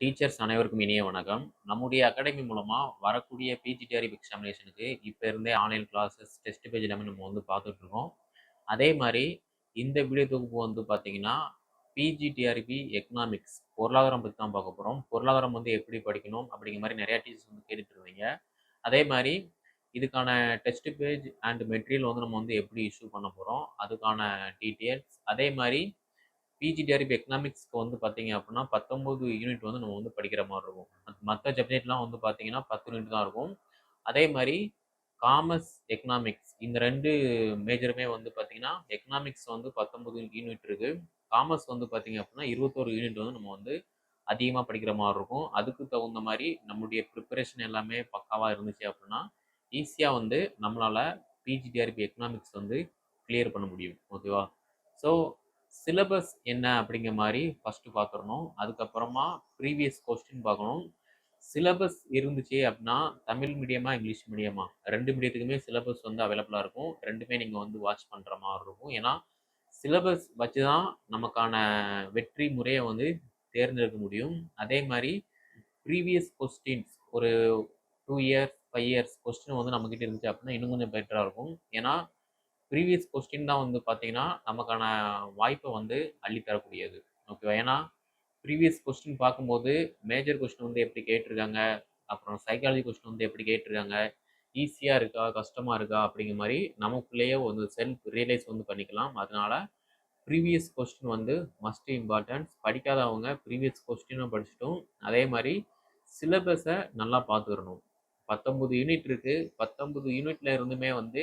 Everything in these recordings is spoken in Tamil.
டீச்சர்ஸ் அனைவருக்கும் இனிய வணக்கம். நம்முடைய அகாடமி மூலமாக வரக்கூடிய பிஜி பிஜிடிஆர்இ எக்ஸாமினேஷனுக்கு இப்போ இருந்தே ஆன்லைன் கிளாஸஸ், டெஸ்ட் பேஜ் எல்லாமே நம்ம வந்து பார்த்துட்டு இருக்கோம். அதே மாதிரி இந்த வீடியோ தொகுப்பு வந்து பார்த்தீங்கன்னா, பிஜிடிஆர்பி எக்கனாமிக்ஸ் பொருளாதாரம் பற்றி தான் பார்க்க போகிறோம் பொருளாதாரம் வந்து எப்படி படிக்கணும் அப்படிங்கிற மாதிரி நிறையா டீச்சர்ஸ் வந்து கேட்டுட்டு இருந்தீங்க. அதே மாதிரி இதுக்கான டெஸ்ட் பேஜ் அண்ட் மெட்டீரியல் வந்து நம்ம வந்து எப்படி இஷ்யூ பண்ண போகிறோம் அதுக்கான டீட்டெயில்ஸ் அதே மாதிரி பிஜி பிஜிடிஆர்பி எக்கனாமிக்ஸ்க்கு வந்து பார்த்தீங்க அப்படின்னா 19 யூனிட் வந்து நம்ம வந்து படிக்கிற மாதிரி இருக்கும். மற்ற சப்ஜெக்ட்லாம் வந்து பார்த்தீங்கன்னா 10 யூனிட் தான் இருக்கும். அதே மாதிரி காமர்ஸ், எக்கனாமிக்ஸ் இந்த ரெண்டு மேஜருமே வந்து பார்த்தீங்கன்னா, எக்கனாமிக்ஸ் வந்து 19 யூனிட் இருக்குது காமர்ஸ் வந்து பார்த்தீங்க அப்படின்னா 21 யூனிட் வந்து நம்ம வந்து அதிகமாக படிக்கிற மாதிரி இருக்கும். அதுக்கு தகுந்த மாதிரி நம்முடைய ப்ரிப்பரேஷன் எல்லாமே பக்காவாக இருந்துச்சு அப்படின்னா, ஈஸியாக வந்து நம்மளால் பிஜிடிஆர்பி எக்கனாமிக்ஸ் வந்து கிளியர் பண்ண முடியும். ஓகேவா? ஸோ சிலபஸ் என்ன அப்படிங்கிற மாதிரி ஃபஸ்ட்டு பார்த்துடணும் அதுக்கப்புறமா ப்ரீவியஸ் கொஸ்டின் பார்க்கணும். சிலபஸ் இருந்துச்சு அப்படின்னா, தமிழ் மீடியமா, இங்கிலீஷ் மீடியமா ரெண்டு மீடியத்துக்குமே சிலபஸ் வந்து அவைலபிளாக இருக்கும். ரெண்டுமே நீங்கள் வந்து வாட்ச் பண்ணுற மாதிரி இருக்கும். ஏன்னா, சிலபஸ் வச்சு தான் நமக்கான வெற்றி முறையை வந்து தேர்ந்தெடுக்க முடியும். அதே மாதிரி ப்ரீவியஸ் கொஸ்டின்ஸ் ஒரு two years, five years question வந்து நம்மக்கிட்ட இருந்துச்சு அப்படின்னா, இன்னும் கொஞ்சம் பெட்டராக இருக்கும். ஏன்னா, ப்ரீவியஸ் கொஸ்டின் தான் வந்து பார்த்தீங்கன்னா, நமக்கான வாய்ப்பை வந்து அள்ளித்தரக்கூடியது. ஓகேவா? ஏன்னா, ப்ரீவியஸ் கொஸ்டின் பார்க்கும்போது மேஜர் கொஸ்டின் வந்து எப்படி கேட்டிருக்காங்க, அப்புறம் சைக்காலஜி கொஸ்டின் வந்து எப்படி கேட்டிருக்காங்க, ஈஸியாக இருக்கா, கஷ்டமாக இருக்கா? அப்படிங்கிற மாதிரி நமக்குள்ளேயே வந்து செல்ஃப் ரியலைஸ் வந்து பண்ணிக்கலாம். அதனால ப்ரீவியஸ் கொஸ்டின் வந்து மஸ்ட் இம்பார்ட்டன்ஸ். படிக்காதவங்க ப்ரீவியஸ் கொஸ்டினும் படிச்சுட்டும், அதே மாதிரி சிலபஸை நல்லா பார்த்துக்கணும். பத்தொம்பது யூனிட் இருக்குது பத்தொம்பது யூனிட்ல இருந்துமே வந்து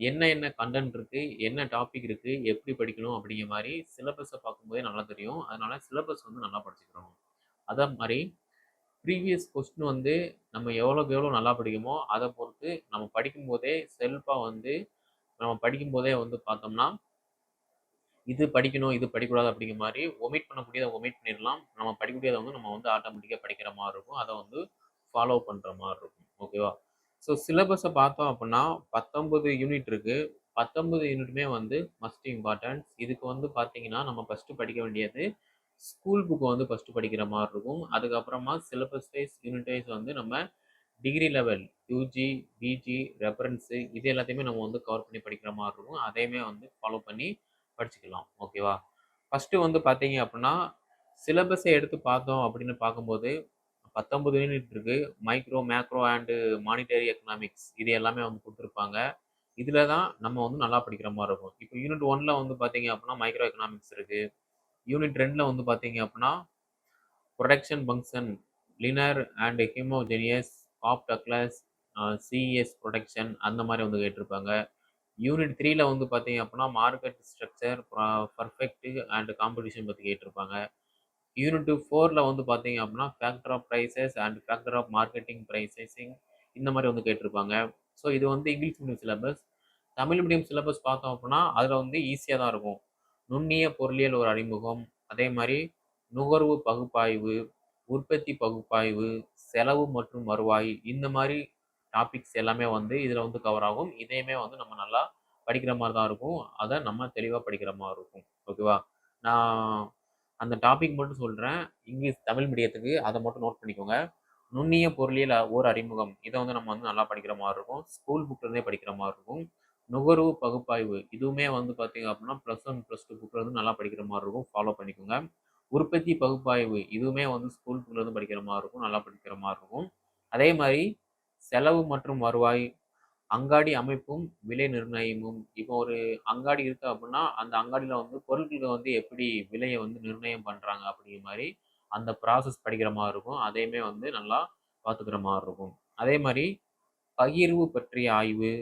என்ன என்ன கன்டென்ட் இருக்குது என்ன டாபிக் இருக்குது எப்படி படிக்கணும் அப்படிங்கிற மாதிரி சிலபஸை பார்க்கும்போதே நல்லா தெரியும். அதனால் சிலபஸ் வந்து நல்லா படிச்சுக்கிறோம் அதே மாதிரி ப்ரீவியஸ் கொஸ்டின் வந்து நம்ம எவ்வளோக்கு எவ்வளோ நல்லா படிக்குமோ அதை பொறுத்து நம்ம படிக்கும்போதே செல்ஃபாக வந்து நம்ம படிக்கும்போதே வந்து பார்த்தோம்னா, இது படிக்கணும், இது படிக்கக்கூடாது அப்படிங்கிற மாதிரி ஒமிட் பண்ணக்கூடியதை ஒமிட் பண்ணிடலாம் நம்ம படிக்கக்கூடியதை வந்து நம்ம வந்து ஆட்டோமேட்டிக்காக படிக்கிற மாதிரி இருக்கும். அதை வந்து ஃபாலோ பண்ணுற மாதிரி இருக்கும். ஓகேவா? ஸோ சிலபஸை பார்த்தோம் அப்படின்னா 19 யூனிட் இருக்குது 19 யூனிட்டுமே வந்து மஸ்ட் இம்பார்ட்டன்ஸ். இதுக்கு வந்து பார்த்தீங்கன்னா, நம்ம ஃபஸ்ட்டு படிக்க வேண்டியது ஸ்கூல் புக்கு வந்து ஃபஸ்ட்டு படிக்கிற மாதிரி இருக்கும். அதுக்கப்புறமா சிலபஸ் வைஸ், யூனிட் வைஸ் வந்து நம்ம degree level UG PG, reference இது எல்லாத்தையுமே நம்ம வந்து கவர் பண்ணி படிக்கிற மாதிரி இருக்கும். அதையுமே வந்து ஃபாலோ பண்ணி படிச்சுக்கலாம். ஓகேவா? ஃபர்ஸ்ட்டு வந்து பார்த்தீங்க அப்படின்னா, சிலபஸை எடுத்து பார்த்தோம் அப்படின்னு பார்க்கும்போது 19 யூனிட் இருக்கு. Micro, macro and monetary economics இது எல்லாமே வந்து கொடுத்துருப்பாங்க இதில் தான் நம்ம வந்து நல்லா படிக்கிற மாதிரி இருக்கும். இப்போ யூனிட் ஒன்ல வந்து பார்த்தீங்க அப்படின்னா, மைக்ரோ எக்கனாமிக்ஸ் இருக்கு. யூனிட் ரெண்டில் வந்து பார்த்தீங்க அப்படின்னா, production function linear and homogeneous Cobb Douglas, CS production அந்த மாதிரி வந்து கேட்டிருப்பாங்க. யூனிட் த்ரீல வந்து பார்த்தீங்க அப்படின்னா, market structure, perfect and competition பற்றி கேட்டிருப்பாங்க. யூனிட் ஃபோரில் வந்து பார்த்தீங்க அப்படின்னா, factor of prices and factor of marketing pricing இந்த மாதிரி வந்து கேட்டிருப்பாங்க. ஸோ இது வந்து English medium syllabus. Tamil medium syllabus பார்த்தோம் அப்படின்னா, அதில் வந்து ஈஸியாக தான் இருக்கும். நுண்ணிய பொருளியல் ஒரு அறிமுகம், அதே மாதிரி நுகர்வு பகுப்பாய்வு, உற்பத்தி பகுப்பாய்வு, செலவு மற்றும் வருவாய் இந்த மாதிரி டாபிக்ஸ் எல்லாமே வந்து இதில் வந்து கவர் ஆகும். இதையுமே வந்து நம்ம நல்லா படிக்கிற மாதிரி தான் இருக்கும். அதை நம்ம தெளிவாக படிக்கிற மாதிரி இருக்கும். ஓகேவா? நான் அந்த டாபிக் மட்டும் சொல்கிறேன் இங்கிலீஷ் தமிழ் மீடியத்துக்கு அதை மட்டும் நோட் பண்ணிக்கோங்க. நுண்ணிய பொருளியல் ஓர் அறிமுகம். இதை வந்து நம்ம வந்து நல்லா படிக்கிற மாதிரி இருக்கும். ஸ்கூல் புக்லேருந்தே படிக்கிற மாதிரி இருக்கும். நுகர்வு பகுப்பாய்வு இதுவுமே வந்து பார்த்தீங்க அப்படின்னா, ப்ளஸ் ஒன் ப்ளஸ் டூ புக்லேருந்து நல்லா படிக்கிற மாதிரி இருக்கும். ஃபாலோ பண்ணிக்கோங்க. உற்பத்தி பகுப்பாய்வு இதுவுமே வந்து ஸ்கூல் புக்லேருந்து படிக்கிற மாதிரி இருக்கும். நல்லா படிக்கிற மாதிரி இருக்கும். அதே மாதிரி செலவு மற்றும் வருவாய், அங்காடி அமைப்பும், விலை நிர்ணயமும். இப்போ ஒரு அங்காடி இருக்கு அப்படின்னா, அந்த அங்காடியில் வந்து பொருட்களை வந்து எப்படி விலையை வந்து நிர்ணயம் பண்ணுறாங்க அப்படிங்கிற மாதிரி அந்த ப்ராசஸ் படிக்கிற மாதிரி இருக்கும். அதையுமே வந்து நல்லா பார்த்துக்கிற மாதிரி இருக்கும். அதே மாதிரி பகிர்வு பற்றிய ஆய்வு,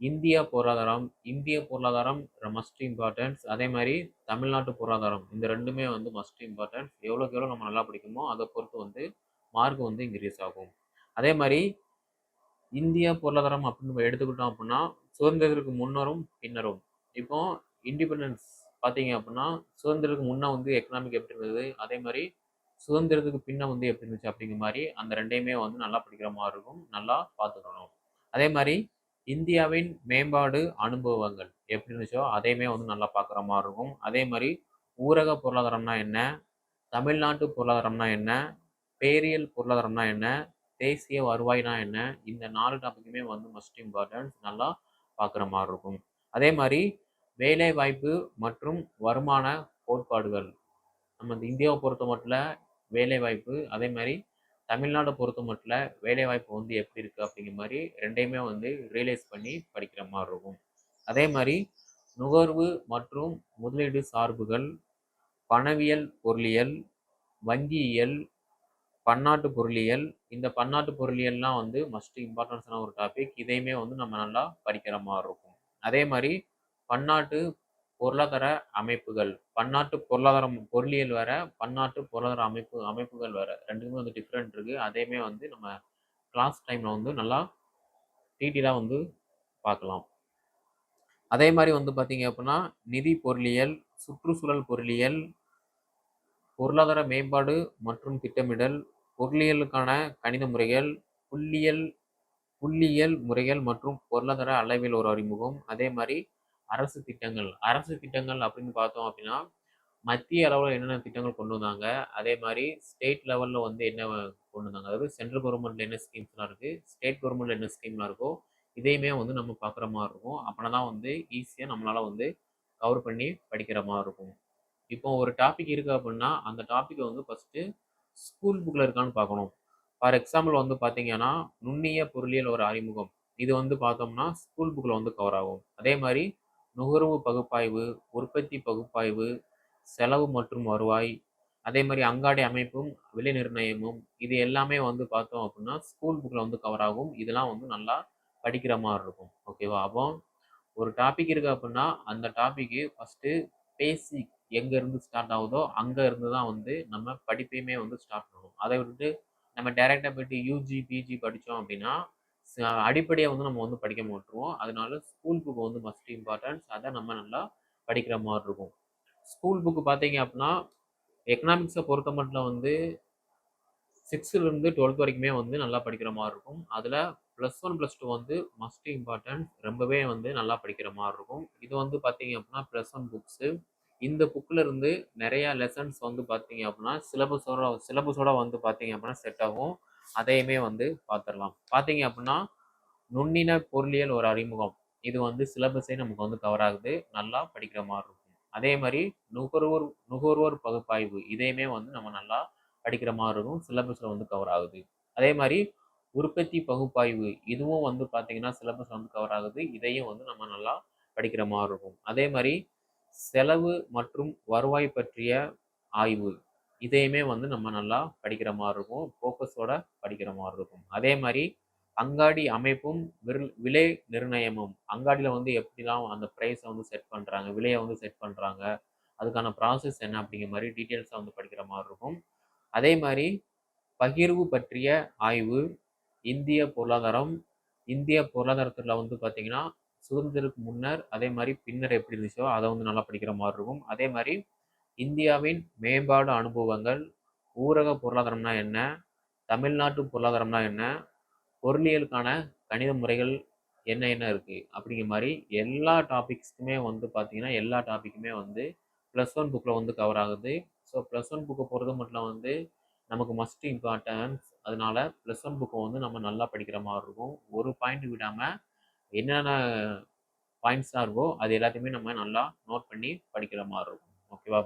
இந்திய பொருளாதாரம், இந்திய பொருளாதாரம் மஸ்ட் இம்பார்ட்டன்ஸ். அதே மாதிரி தமிழ்நாட்டு பொருளாதாரம் இந்த ரெண்டுமே வந்து மஸ்ட் இம்பார்ட்டன்ஸ். எவ்வளோக்கு எவ்வளோ நம்ம நல்லா படிக்குமோ அதை பொறுத்து வந்து மார்க் வந்து இன்க்ரீஸ் ஆகும். அதே மாதிரி இந்திய பொருளாதாரம் அப்படின்னு நம்ம எடுத்துக்கிட்டோம் அப்படின்னா, சுதந்திரத்திற்கு முன்னரும், பின்னரும். இப்போ இண்டிபெண்டன்ஸ் பார்த்தீங்க அப்படின்னா, சுதந்திரத்துக்கு முன்னே வந்து எக்கனாமிக் எப்படி இருந்தது, அதே மாதிரி சுதந்திரத்துக்கு பின்ன வந்து எப்படி இருந்துச்சு அப்படிங்கிற மாதிரி அந்த ரெண்டையுமே வந்து நல்லா படிக்கிற மாதிரி இருக்கும். நல்லா பார்த்துக்கணும். அதே மாதிரி இந்தியாவின் மேம்பாடு அனுபவங்கள் எப்படி இருந்துச்சோ, அதையுமே வந்து நல்லா பார்க்குற மாதிரி இருக்கும். அதே மாதிரி ஊரக பொருளாதாரம்னா என்ன? தமிழ்நாட்டு பொருளாதாரம்னா என்ன? பேரியல் பொருளாதாரம்னா என்ன தேசிய வருவாய்னா என்ன? இந்த நாலு டாப்பிக்குமே வந்து மஸ்ட் இம்பார்ட்டன்ஸ் நல்லா பார்க்குற மாதிரி இருக்கும். அதே மாதிரி வேலை வாய்ப்பு மற்றும் வருமான கோட்பாடுகள். நம்ம இந்த இந்தியாவை பொறுத்த மட்டும் வேலை வாய்ப்பு அதே மாதிரி தமிழ்நாடை பொறுத்த மட்டும் வேலை வாய்ப்பு வந்து எப்படி இருக்குது அப்படிங்கிற மாதிரி ரெண்டையுமே வந்து ரியலைஸ் பண்ணி படிக்கிற மாதிரி இருக்கும். அதே மாதிரி நுகர்வு மற்றும் முதலீடு சார்புகள் பணவியல் பொருளியல் வங்கியியல் பன்னாட்டு பொருளியல் இந்த பன்னாட்டு பொருளியல்லாம் வந்து மஸ்ட் இம்பார்ட்டன்ஸான ஒரு டாபிக் இதையுமே வந்து நம்ம நல்லா படிக்கிற மாதிரி இருக்கும். அதே மாதிரி பன்னாட்டு பொருளாதார அமைப்புகள் பன்னாட்டு பொருளாதாரம் பொருளியல் வேற பன்னாட்டு பொருளாதார அமைப்பு அமைப்புகள் வேற ரெண்டுக்குமே வந்து டிஃப்ரெண்ட் இருக்கு. அதையுமே வந்து நம்ம கிளாஸ் டைம்ல வந்து நல்லா டீட்டெயிலாக வந்து பார்க்கலாம். அதே மாதிரி வந்து பார்த்தீங்க அப்படின்னா நிதி பொருளியல் சுற்றுச்சூழல் பொருளியல் பொருளாதார மேம்பாடு மற்றும் திட்டமிடல் பொருளியலுக்கான கணித முறைகள் புள்ளியல் புள்ளியியல் முறைகள் மற்றும் பொருளாதார அளவில் ஒரு அறிமுகம். அதே மாதிரி அரசு திட்டங்கள். அரசு திட்டங்கள் அப்படின்னு பார்த்தோம் அப்படின்னா மத்திய அளவில் என்னென்ன திட்டங்கள் கொண்டு வந்தாங்க? அதே மாதிரி ஸ்டேட் லெவலில் வந்து என்ன கொண்டு வந்தாங்க? அதாவது சென்ட்ரல் கவர்மெண்ட்ல என்ன ஸ்கீம்ஸ்லாம் இருக்குது ஸ்டேட் கவர்மெண்ட்ல என்ன ஸ்கீம்லாம் இருக்கோ இதையுமே வந்து நம்ம பார்க்குற மாதிரி இருக்கும். அப்படின்னா தான் வந்து ஈஸியாக நம்மளால் வந்து கவர் பண்ணி படிக்கிற மாதிரி இருக்கும். இப்போ ஒரு டாபிக் இருக்குது அப்படின்னா அந்த டாப்பிக்கை வந்து ஃபஸ்ட்டு ஸ்கூல் புக்கில் இருக்கான்னு பார்க்கணும். ஃபார் எக்ஸாம்பிள் வந்து பார்த்தீங்கன்னா நுண்ணிய பொருளியல் ஒரு அறிமுகம். இது வந்து பார்த்தோம்னா ஸ்கூல் புக்கில் வந்து கவர் ஆகும். அதே மாதிரி நுகர்வு பகுப்பாய்வு உற்பத்தி பகுப்பாய்வு செலவு மற்றும் வருவாய் அதே மாதிரி அங்காடி அமைப்பும் விலை நிர்ணயமும் இது எல்லாமே வந்து பார்த்தோம் அப்படின்னா ஸ்கூல் புக்கில் வந்து கவர் ஆகும். இதெல்லாம் வந்து நல்லா படிக்கிற மாதிரி இருக்கும். ஓகேவா அப்போ ஒரு டாபிக் இருக்குது அப்படின்னா அந்த டாப்பிக்கு ஃபஸ்ட்டு பேசிக் எங்கேருந்து ஸ்டார்ட் ஆகுதோ அங்கே இருந்து தான் வந்து நம்ம படிப்பையுமே வந்து ஸ்டார்ட் பண்ணணும் அதை விட்டுட்டு நம்ம டைரெக்டாக போயிட்டு யூஜி பிஜி படித்தோம் அப்படின்னா அடிப்படையாக வந்து நம்ம வந்து படிக்க மாட்டுருவோம். அதனால ஸ்கூல் புக்கு வந்து மஸ்ட் இம்பார்ட்டன்ஸ் அதை நம்ம நல்லா படிக்கிற மாதிரி இருக்கும். ஸ்கூல் புக்கு பார்த்தீங்க அப்படின்னா எக்கனாமிக்ஸை பொறுத்த மட்டும் வந்து சிக்ஸ்த்துலேருந்து டுவெல்த் வரைக்குமே வந்து நல்லா படிக்கிற மாதிரி இருக்கும். அதில் ப்ளஸ் ஒன் ப்ளஸ் டூ வந்து மஸ்ட் இம்பார்ட்டன்ட் ரொம்பவே வந்து நல்லா படிக்கிற மாதிரி இருக்கும். இது வந்து பார்த்தீங்க அப்படின்னா ப்ளஸ் ஒன் புக்ஸு இந்த புக்கில் இருந்து நிறையா லெசன்ஸ் வந்து பார்த்தீங்க அப்படின்னா சிலபஸோட சிலபஸோட வந்து பார்த்தீங்க அப்படின்னா செட் ஆகும். அதையுமே வந்து பார்த்துடலாம். பார்த்தீங்க அப்படின்னா நுண்ணின பொருளியல் ஒரு அறிமுகம். இது வந்து சிலபஸே நமக்கு வந்து கவர் ஆகுது. நல்லா படிக்கிற மாதிரி இருக்கும். அதே மாதிரி நுகர்வோர் நுகர்வோர் பகுப்பாய்வு இதையுமே வந்து நம்ம நல்லா படிக்கிற மாதிரி இருக்கும். சிலபஸில் வந்து கவர் ஆகுது. அதே மாதிரி உற்பத்தி பகுப்பாய்வு இதுவும் வந்து பார்த்தீங்கன்னா சிலபஸ் வந்து கவர் ஆகுது. இதையும் வந்து நம்ம நல்லா படிக்கிற மாதிரி இருக்கும். அதே மாதிரி செலவு மற்றும் வருவாய் பற்றிய ஆய்வு. இதையுமே வந்து நம்ம நல்லா படிக்கிற மாதிரி இருக்கும். ஃபோக்கஸோட படிக்கிற மாதிரி இருக்கும். அதே மாதிரி அங்காடி அமைப்பும் விலை நிர்ணயமும். அங்காடியில் வந்து எப்படிலாம் அந்த ப்ரைஸை வந்து செட் பண்ணுறாங்க விலையை வந்து செட் பண்ணுறாங்க அதுக்கான ப்ராசஸ் என்ன அப்படிங்கிற மாதிரி டீட்டெயில்ஸாக வந்து படிக்கிற மாதிரி இருக்கும். அதே மாதிரி பகிர்வு பற்றிய ஆய்வு இந்திய பொருளாதாரம் இந்திய பொருளாதாரத்தில் வந்து பார்த்திங்கன்னா சுதந்திரத்துக்கு முன்னர் அதே மாதிரி பின்னர் எப்படி இருந்துச்சோ அதை வந்து நல்லா படிக்கிற மாதிரி இருக்கும். அதே மாதிரி இந்தியாவின் மேம்பாடு அனுபவங்கள் ஊரக பொருளாதாரம்னா என்ன தமிழ்நாட்டு பொருளாதாரம்னா என்ன பொருளியலுக்கான கணித முறைகள் என்ன என்ன இருக்குது அப்படிங்கிற மாதிரி எல்லா டாபிக்ஸ்க்குமே வந்து பார்த்திங்கன்னா எல்லா டாப்பிக்குமே வந்து ப்ளஸ் ஒன் புக்கில் வந்து கவர் ஆகுது. ஸோ ப்ளஸ் ஒன் புக்கை பொறுத்த மட்டும் வந்து நமக்கு மஸ்ட் இம்பார்ட்டன்ஸ் அதனால ப்ளஸ் ஒன் புக்கை வந்து நம்ம நல்லா படிக்கிற மாதிரி இருக்கும். ஒரு பாயிண்ட் விடாமல் என்னென்ன பாயிண்ட்ஸாக இருக்கோ அது எல்லாத்தையுமே நம்ம நல்லா நோட் பண்ணி படிக்கிற மாதிரி இருக்கும். ஓகேவா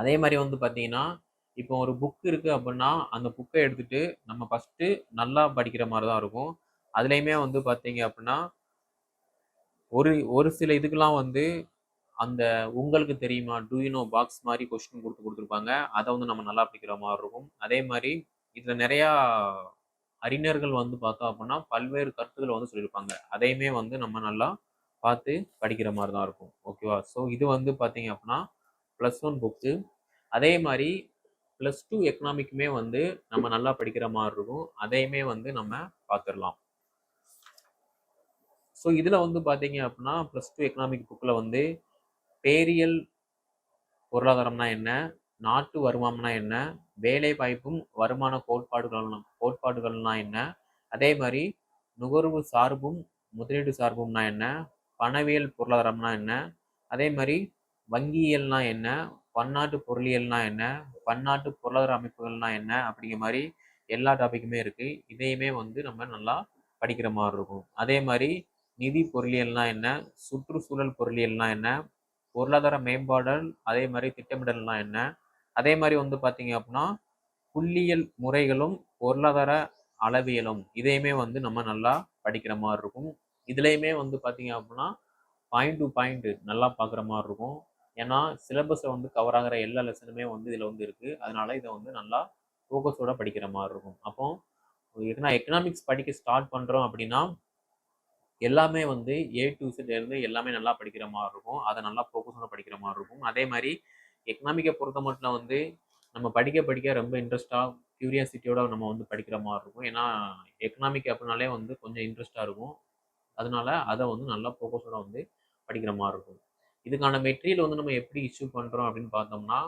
அதே மாதிரி வந்து பார்த்தீங்கன்னா இப்போ ஒரு புக் இருக்குது அப்படின்னா அந்த புக்கை எடுத்துகிட்டு நம்ம ஃபஸ்ட்டு நல்லா படிக்கிற மாதிரி தான் இருக்கும். அதுலேயுமே வந்து பார்த்தீங்க அப்படின்னா ஒரு ஒரு சில இதுக்கெலாம் வந்து அந்த உங்களுக்கு தெரியுமா டூயினோ பாக்ஸ் மாதிரி கொஸ்டின் கொடுத்து கொடுத்துருப்பாங்க. அதை வந்து நம்ம நல்லா படிக்கிற மாதிரி இருக்கும். அதே மாதிரி இதில் நிறையா அறிஞர்கள் வந்து பார்த்தோம் அப்படின்னா பல்வேறு கருத்துக்களை வந்து சொல்லியிருப்பாங்க. அதையுமே வந்து நம்ம நல்லா பார்த்து படிக்கிற மாதிரி தான் இருக்கும். ஓகேவா ஸோ இது வந்து பார்த்தீங்க அப்படின்னா ப்ளஸ் ஒன் புக்கு அதே மாதிரி ப்ளஸ் டூ எக்கனாமிக்குமே வந்து நம்ம நல்லா படிக்கிற மாதிரி இருக்கும். அதையுமே வந்து நம்ம பார்த்துடலாம். ஸோ இதில் வந்து பார்த்தீங்க அப்படின்னா ப்ளஸ் டூ எக்கனாமிக் புக்கில் வந்து பேரியல் பொருளாதாரம்னா என்ன? நாட்டு வருமானம்னா என்ன? வேலை வாய்ப்பும் வருமான கோட்பாடுகள் கோட்பாடுகள்னா என்ன? அதே மாதிரி நுகர்வு சார்பும் முதலீடு சார்பும்னா என்ன? பணவியல் பொருளாதாரம்னா என்ன? அதே மாதிரி வங்கியல்னா என்ன? பன்னாட்டு பொருளியல்னா என்ன? பன்னாட்டு பொருளாதார அமைப்புகள்னா என்ன? அப்படிங்கிற மாதிரி எல்லா டாப்பிக்குமே இருக்குது இதையுமே வந்து நம்ம நல்லா படிக்கிற மாதிரி இருக்கும். அதே மாதிரி நிதி பொருளியல்னா என்ன? சுற்றுச்சூழல் பொருளியல்னா என்ன? பொருளாதார மேம்பாடல் அதே மாதிரி திட்டமிடல்னா என்ன? அதே மாதிரி வந்து பார்த்தீங்க அப்படின்னா புள்ளியியல் முறைகளும் பொருளாதார அளவியலும் இதையுமே வந்து நம்ம நல்லா படிக்கிற மாதிரி இருக்கும். இதுலேயுமே வந்து பார்த்தீங்க அப்படின்னா பாயிண்ட் டு பாயிண்ட் நல்லா பார்க்குற மாதிரி இருக்கும். ஏன்னா சிலபஸை வந்து கவர் ஆகிற எல்லா லெசனுமே வந்து இதில் வந்து இருக்குது அதனால இதை வந்து நல்லா ஃபோக்கஸோட படிக்கிற மாதிரி இருக்கும். அப்போ எக்கனா எக்கனாமிக்ஸ் படிக்க ஸ்டார்ட் பண்ணுறோம் அப்படின்னா எல்லாமே வந்து ஏ டு இருந்து எல்லாமே நல்லா படிக்கிற மாதிரி இருக்கும். அதை நல்லா ஃபோக்கஸோட படிக்கிற மாதிரி இருக்கும். அதே மாதிரி எக்கனாமிக்கை பொறுத்த மட்டும் வந்து நம்ம படிக்க படிக்க ரொம்ப இன்ட்ரெஸ்டாக க்யூரியாசிட்டியோட நம்ம வந்து படிக்கிற மாதிரி இருக்கும். ஏன்னா எக்கனாமிக் அப்படின்னாலே வந்து கொஞ்சம் இன்ட்ரெஸ்டாக இருக்கும். அதனால அதை வந்து நல்லா ஃபோக்கஸோட வந்து படிக்கிற மாதிரி இருக்கும். இதுக்கான மெட்டீரியல் வந்து நம்ம எப்படி இஷ்யூ பண்ணுறோம் அப்படின்னு பார்த்தோம்னா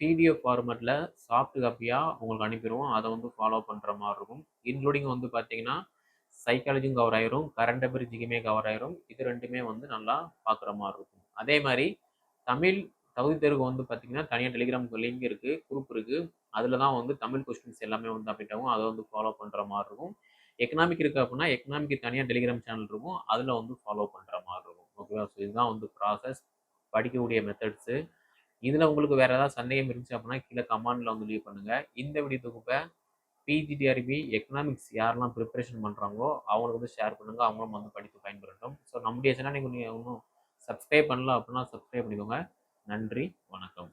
பிடிஎஃப் ஃபார்மேட்டில் சாஃப்ட் காப்பியாக உங்களுக்கு அனுப்பிடுவோம். அதை வந்து ஃபாலோ பண்ணுற மாதிரி இருக்கும். இன்க்ளூடிங் வந்து பார்த்தீங்கன்னா சைக்காலஜியும் கவர் ஆயிரும். கரண்ட் அஃபேர் ஜிகிமே கவர் ஆயிரும். இது ரெண்டுமே வந்து நல்லா பார்க்குற மாதிரி இருக்கும். அதே மாதிரி தமிழ் தகுதி தேர்வுக்கு வந்து பார்த்தீங்கன்னா தனியாக டெலிகிராம் லிங்க் இருக்குது குரூப் இருக்குது அதில் தான் வந்து தமிழ் கொஸ்டின்ஸ் எல்லாமே வந்து அப்படின்ட்டாகும் ஆகும். அதை வந்து ஃபாலோ பண்ணுற மாதிரி இருக்கும். எக்கனாமிக் இருக்குது அப்படின்னா எக்கனாமிக் தனியாக டெலிகிராம் சேனல் இருக்கும். அதில் வந்து ஃபாலோ பண்ணுற மாதிரி இருக்கும். ஓகேவா ஸோ இதுதான் வந்து ப்ராசஸ் படிக்கக்கூடிய மெத்தட்ஸு இதில் உங்களுக்கு வேறு ஏதாவது சந்தேகம் இருந்துச்சு அப்படின்னா கீழே கமெண்டில் வந்து லீவ் பண்ணுங்கள் இந்த வீடியோ தொகுப்பை பிஜிடிஆர்பி எக்கனாமிக்ஸ் யாரெல்லாம் ப்ரிப்பரேஷன் பண்ணுறாங்களோ அவங்களுக்கு வந்து ஷேர் பண்ணுங்கள் அவங்களும் வந்து படித்து பயன்பெறட்டும். ஸோ நம்முடைய சேனல் நீங்கள் இன்னும் சப்ஸ்கிரைப் பண்ணல அப்படின்னா சப்ஸ்கிரைப் பண்ணிக்கோங்க. நன்றி வணக்கம்.